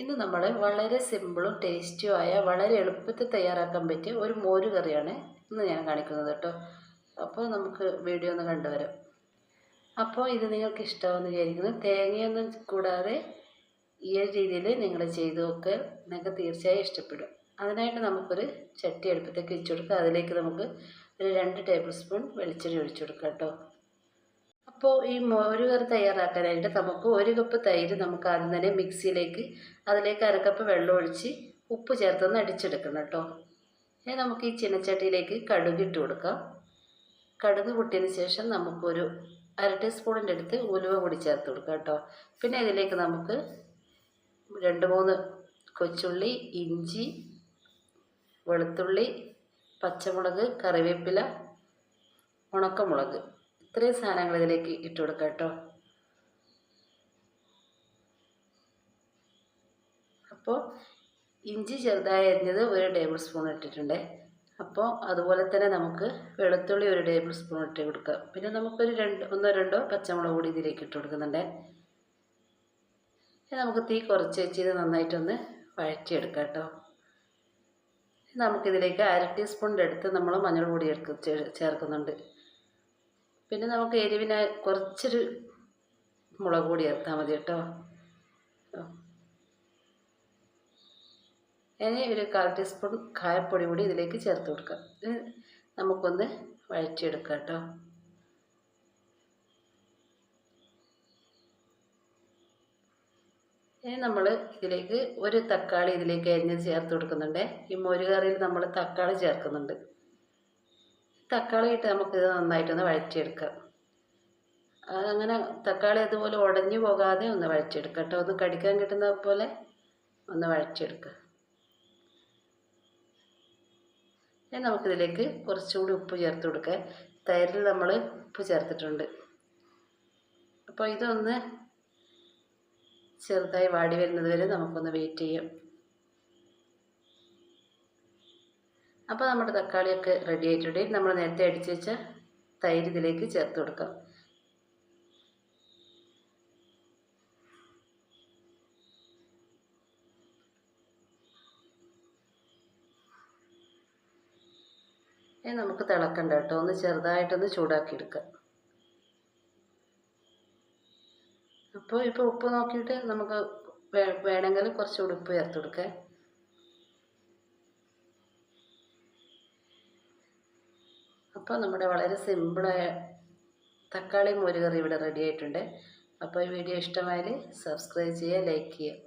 ഇന്ന് നമ്മൾ വളരെ സിമ്പിളും ടേസ്റ്റിയും ആയ വളരെ എളുപ്പത്തിൽ തയ്യാറാക്കാൻ പറ്റിയ ഒരു മോര് കറിയാണ് ഇന്ന് ഞാൻ കാണിക്കുന്നത് കേട്ടോ. അപ്പോൾ നമുക്ക് വീഡിയോ ഒന്ന് കണ്ടുവരാം. അപ്പോൾ ഇത് നിങ്ങൾക്ക് ഇഷ്ടമാണെന്ന് വിചാരിക്കുന്നു. തേങ്ങയൊന്നും കൂടാതെ ഈ ഒരു രീതിയിൽ നിങ്ങൾ ചെയ്ത് നോക്കുക നിങ്ങൾക്ക് തീർച്ചയായും ഇഷ്ടപ്പെടും. അതിനായിട്ട് നമുക്കൊരു ചട്ടി അടുപ്പത്തേക്ക് വെച്ച് കൊടുക്കുക അതിലേക്ക് നമുക്ക് ഒരു രണ്ട് ടേബിൾ സ്പൂൺ വെളിച്ചെണ്ണ ഒഴിച്ചു കൊടുക്കാം കേട്ടോ. അപ്പോൾ ഈ മോര് കറി തയ്യാറാക്കാനായിട്ട് നമുക്ക് ഒരു കപ്പ് തൈര് നമുക്ക് ആദ്യം തന്നെ മിക്സിയിലേക്ക് അതിലേക്ക് അരക്കപ്പ് വെള്ളം ഒഴിച്ച് ഉപ്പ് ചേർത്തൊന്ന് അടിച്ചെടുക്കണം കേട്ടോ. ഇനി നമുക്ക് ഈ ചീനച്ചട്ടിയിലേക്ക് കടുക് ഇട്ട് കൊടുക്കാം. കടുക് പൊട്ടിയതിന് ശേഷം നമുക്കൊരു അര ടീസ്പൂണിന്റെ അടുത്ത് ഉലുവ കൂടി ചേർത്ത് കൊടുക്കാം കേട്ടോ. പിന്നെ ഇതിലേക്ക് നമുക്ക് രണ്ട് മൂന്ന് കൊച്ചുള്ളി ഇഞ്ചി വെളുത്തുള്ളി പച്ചമുളക് കറിവേപ്പില ഉണക്കമുളക് ഇത്രയും സാധനങ്ങൾ ഇതിലേക്ക് ഇട്ട് കൊടുക്കാം കേട്ടോ. അപ്പോൾ ഇഞ്ചി ചെറുതായി അരിഞ്ഞത് ഒരു ടേബിൾ സ്പൂൺ ഇട്ടിട്ടുണ്ട്. അപ്പോൾ അതുപോലെ തന്നെ നമുക്ക് വെളുത്തുള്ളി ഒരു ടേബിൾ സ്പൂൺ ഇട്ട് കൊടുക്കുക പിന്നെ നമുക്കൊരു രണ്ട് ഒന്നോ രണ്ടോ പച്ചമുളക് കൂടി ഇതിലേക്ക് ഇട്ട് കൊടുക്കുന്നുണ്ട്. നമുക്ക് തീ കുറച്ച് വെച്ച് ഇത് നന്നായിട്ടൊന്ന് വഴറ്റിയെടുക്കാം കേട്ടോ. നമുക്കിതിലേക്ക് അര ടീസ്പൂണിന്റെ അടുത്ത് നമ്മൾ മഞ്ഞൾ പൊടി എടുക്ക ചേർക്കുന്നുണ്ട്. പിന്നെ നമുക്ക് എരിവിന് കുറച്ചൊരു മുളക് പൊടി ചേർത്താൽ മതി കേട്ടോ. ഇനി ഒരു കാൽ ടീസ്പൂൺ കായപ്പൊടി കൂടി ഇതിലേക്ക് ചേർത്ത് കൊടുക്കാം. നമുക്കൊന്ന് വഴറ്റിയെടുക്കാം കേട്ടോ. ഇനി നമ്മൾ ഇതിലേക്ക് ഒരു തക്കാളി ഇതിലേക്ക് അരിഞ്ഞത് ചേർത്ത് കൊടുക്കുന്നുണ്ട്. ഈ മോര് കറിയിൽ നമ്മൾ തക്കാളി ചേർക്കുന്നുണ്ട്. തക്കാളി ഇട്ട് നമുക്ക് ഇത് നന്നായിട്ടൊന്ന് വഴറ്റിയെടുക്കാം. അങ്ങനെ തക്കാളി അതുപോലെ ഉടഞ്ഞു പോകാതെ ഒന്ന് വഴറ്റിയെടുക്കാം കേട്ടോ. ഒന്ന് കടിക്കാൻ കിട്ടുന്ന പോലെ ഒന്ന് വഴറ്റിയെടുക്കുക ഇനി നമുക്കിതിലേക്ക് കുറച്ചുകൂടി ഉപ്പ് ചേർത്ത് കൊടുക്കുക തൈരിൽ നമ്മൾ ഉപ്പ് ചേർത്തിട്ടുണ്ട്. അപ്പോൾ ഇതൊന്ന് ചെറുതായി വാടി വരുന്നത് വരെ നമുക്കൊന്ന് വെയിറ്റ് ചെയ്യാം. അപ്പോൾ നമ്മുടെ തക്കാളിയൊക്കെ റെഡി ആയിട്ടുണ്ട്. നമ്മൾ നേരത്തെ അടിച്ച് വെച്ച തൈര് ഇതിലേക്ക് ചേർത്ത് കൊടുക്കാം. ഇനി നമുക്ക് തിളക്കണ്ട കേട്ടോ. ഒന്ന് ചെറുതായിട്ടൊന്ന് ചൂടാക്കി എടുക്കാം. അപ്പോൾ ഇപ്പോൾ ഉപ്പ് നോക്കിയിട്ട് നമുക്ക് വേണമെങ്കിൽ കുറച്ചുകൂടി ഉപ്പ് ചേർത്ത് കൊടുക്കാം. അപ്പോൾ നമ്മുടെ വളരെ സിമ്പിളായ തക്കാളി മോര് കറി ഇവിടെ റെഡി ആയിട്ടുണ്ട്. അപ്പോൾ ഈ വീഡിയോ ഇഷ്ടമായാൽ സബ്സ്ക്രൈബ് ചെയ്യുക ലൈക്ക് ചെയ്യുക.